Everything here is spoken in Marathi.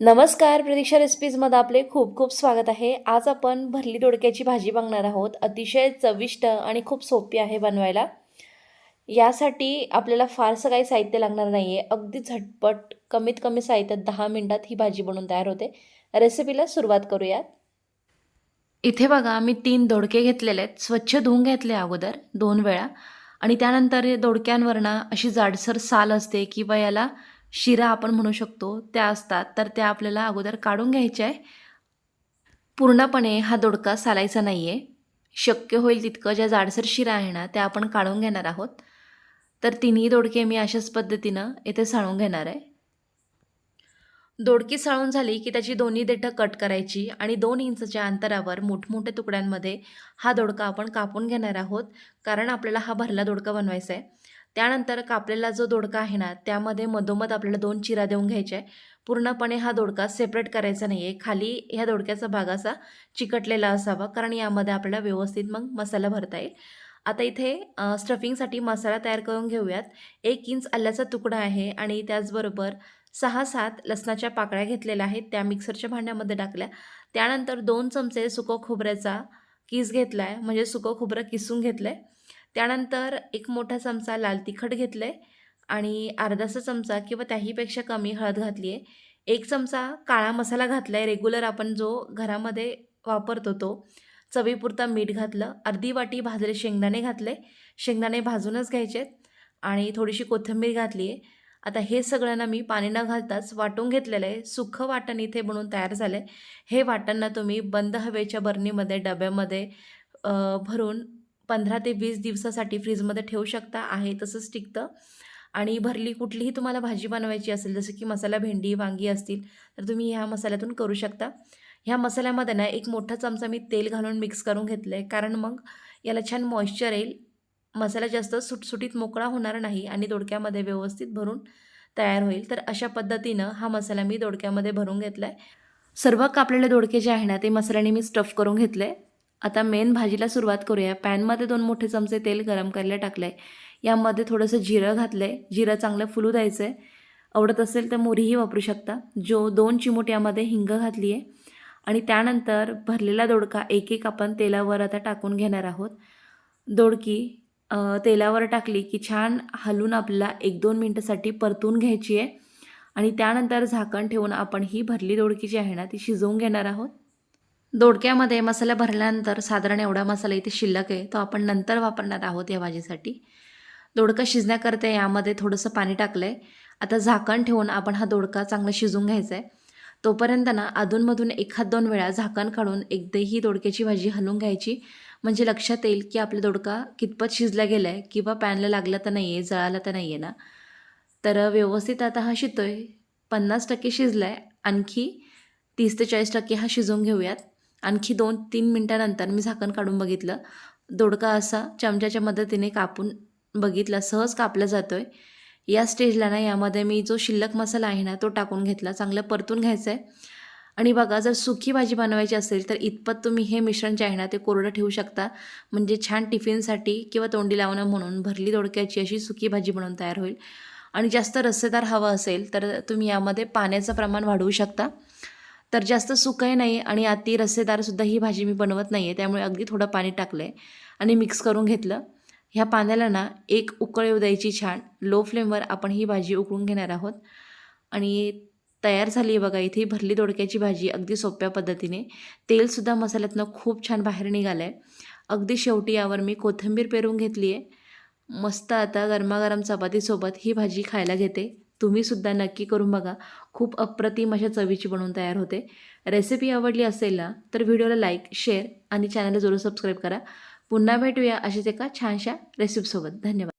नमस्कार प्रतीक्षा रेसिपीजमध्ये आपले खूप खूप स्वागत आहे. आज आपण भरली दोडक्याची भाजी बघणार आहोत. अतिशय चविष्ट आणि खूप सोपी आहे बनवायला. यासाठी आपल्याला फारसं काही साहित्य लागणार नाही आहे अगदी झटपट कमीत कमी साहित्यात दहा मिनटात ही भाजी बनवून तयार होते. रेसिपीला सुरुवात करूयात. इथे बघा मी तीन दोडके घेतलेले आहेत. स्वच्छ धुवून घेतले अगोदर दोन वेळा. आणि त्यानंतर दोडक्यांवरनं अशी जाडसर साल असते किंवा याला शिरा आपण म्हणू शकतो त्या असतात. तर त्या आपल्याला अगोदर काढून घ्यायच्या आहे. पूर्णपणे हा दोडका सालायचा नाही आहे शक्य होईल तितकं ज्या जाडसर शिरा आहे ना त्या आपण काढून घेणार आहोत. तर तिन्ही दोडके मी अशाच पद्धतीनं इथे साळून घेणार आहे. दोडकी साळून झाली की त्याची दोन्ही देठं कट करायची आणि दोन इंचच्या अंतरावर मोठमोठ्या तुकड्यांमध्ये हा दोडका आपण कापून घेणार आहोत. कारण आपल्याला हा भरला दोडका बनवायचा आहे. त्यानंतर कापलेला जो दोडका आहे ना त्यामध्ये मधोमध आपल्याला दोन चिरा देऊन घ्यायच्या आहे. पूर्णपणे हा दोडका सेपरेट करायचा नाही आहे खाली ह्या दोडक्याचा भाग असा चिकटलेला असावा कारण यामध्ये आपल्याला व्यवस्थित मग मसाला भरता येईल. आता इथे स्टफिंगसाठी मसाला तयार करून घेऊयात. एक इंच आल्याचा तुकडा आहे आणि त्याचबरोबर सहा सात लसणाच्या पाकळ्या घेतलेल्या आहेत. त्या मिक्सरच्या भांड्यामध्ये टाकल्या. त्यानंतर दोन चमचे सुकं खोबऱ्याचा किस घेतला आहे म्हणजे सुकं खोबरं किसून घेतलं आहे त्यानंतर एक मोठा चमचा लाल तिखट घेतलं आहे आणि अर्धासा चमचा किंवा त्याहीपेक्षा कमी हळद घातली आहे एक चमचा काळा मसाला घातला आहे रेग्युलर आपण जो घरामध्ये वापरतो तो. चवीपुरता मीठ घातलं अर्धी वाटी भाजले शेंगदाणे घातले. शेंगदाणे भाजूनच घ्यायचे आहेत आणि थोडीशी कोथिंबीर घातली आहे आता हे सगळं ना मी पाणी न घालताच वाटून घेतलेलं आहे. सुखं वाटण इथे बनवून तयार झालं आहे हे वाटण ना तुम्ही बंद हवेच्या बरणीमध्ये डब्यामध्ये भरून पंधरा ते वीस दिवसासाठी फ्रीजमध्ये ठेवू शकता आहे तसंच टिकतं. आणि भरली कुठलीही तुम्हाला भाजी बनवायची असेल जसं की मसाला भेंडी वांगी असतील तर तुम्ही ह्या मसाल्यातून करू शकता. ह्या मसाल्यामध्ये ना एक मोठा चमचा मी तेल घालून मिक्स करून घेतलं आहे कारण मग याला छान मॉइश्चर येईल. मसाला जास्त सुटसुटीत मोकळा होणार नाही आणि दोडक्यामध्ये व्यवस्थित भरून तयार होईल. तर अशा पद्धतीनं हा मसाला मी दोडक्यामध्ये भरून घेतला आहे सर्व कापलेले दोडके जे आहे ना ते मसाल्याने मी स्टफ करून घेतले आता मेन भाजीला सुरुवात करूया. पॅनमध्ये दोन मोठे चमचे तेल गरम करायला टाकलं आहे यामध्ये थोडंसं जिरं घातलं आहे जिरं चांगलं फुलू द्यायचं आहे आवडत असेल तर मोरीही वापरू शकता. जो दोन चिमूट यामध्ये हिंग घातली आहे आणि त्यानंतर भरलेला दोडका एक एक आपण तेलावर आता टाकून घेणार आहोत. दोडकी तेलावर टाकली की छान हलून आपल्याला एक दोन मिनटासाठी परतून घ्यायची आहे आणि त्यानंतर झाकण ठेवून आपण ही भरली दोडकी जी आहे ना ती शिजवून घेणार आहोत. दोडक्यामध्ये मसाला भरल्यानंतर साधारण एवढा मसाला इथे शिल्लक आहे तो आपण नंतर वापरणार आहोत या भाजीसाठी. दोडका शिजण्याकरता यामध्ये थोडंसं पाणी टाकलं आहे आता झाकण ठेवून आपण हा दोडका चांगला शिजून घ्यायचा आहे तोपर्यंत ना अधूनमधून एखाद दोन वेळा झाकण काढून एकदा ही दोडक्याची भाजी हलवून घ्यायची. म्हणजे लक्षात येईल की आपला दोडका कितपत शिजला गेला आहे किंवा पॅनला लागला तर नाही आहे जळाला तर नाही आहे ना. तर व्यवस्थित आता हा शिजतो आहे पन्नास टक्के शिजला आहे आणखी तीस ते चाळीस टक्के हा शिजवून घेऊयात. आणखी दोन तीन मिनटानंतर मी झाकण काढून बघितलं. दोडका असा चमच्याच्या मदतीने कापून बघितला. सहज कापला जातो आहे या स्टेजला ना यामध्ये मी जो शिल्लक मसाला आहे ना तो टाकून घेतला. चांगलं परतून घ्यायचं आहे आणि बघा जर सुकी भाजी बनवायची असेल तर इतपत तुम्ही हे मिश्रण जे आहे ना ते कोरडं ठेवू शकता. म्हणजे छान टिफिनसाठी किंवा तोंडी लावणं म्हणून भरली दोडक्याची अशी सुकी भाजी बनवून तयार होईल. आणि जास्त रस्सेदार हवं असेल तर तुम्ही यामध्ये पाण्याचं प्रमाण वाढवू शकता. तर जास्त सुकही नाही आणि अति रस्सेदारसुद्धा ही भाजी मी बनवत नाही आहे त्यामुळे अगदी थोडं पाणी टाकलं आहे आणि मिक्स करून घेतलं. ह्या पाण्याला ना एक उकळ येऊ द्यायची छान लो फ्लेमवर आपण ही भाजी उकळून घेणार आहोत. आणि तयार झाली आहे बघा इथे भरली दोडक्याची भाजी अगदी सोप्या पद्धतीने. तेलसुद्धा मसाल्यातनं खूप छान बाहेर निघालं आहे अगदी शेवटी यावर मी कोथिंबीर पेरून घेतली आहे मस्त आता गरमागरम चपातीसोबत ही भाजी खायला घेते. तुम्हीसुद्धा नक्की करून बघा. खूप अप्रतिम अशा चवीची बनवून तयार होते. रेसिपी आवडली असेल ना तर व्हिडिओला लाईक शेअर आणि चॅनलला जरूर सबस्क्राईब करा. पुन्हा भेटूया अशीच एका छानशा रेसिपीसोबत धन्यवाद.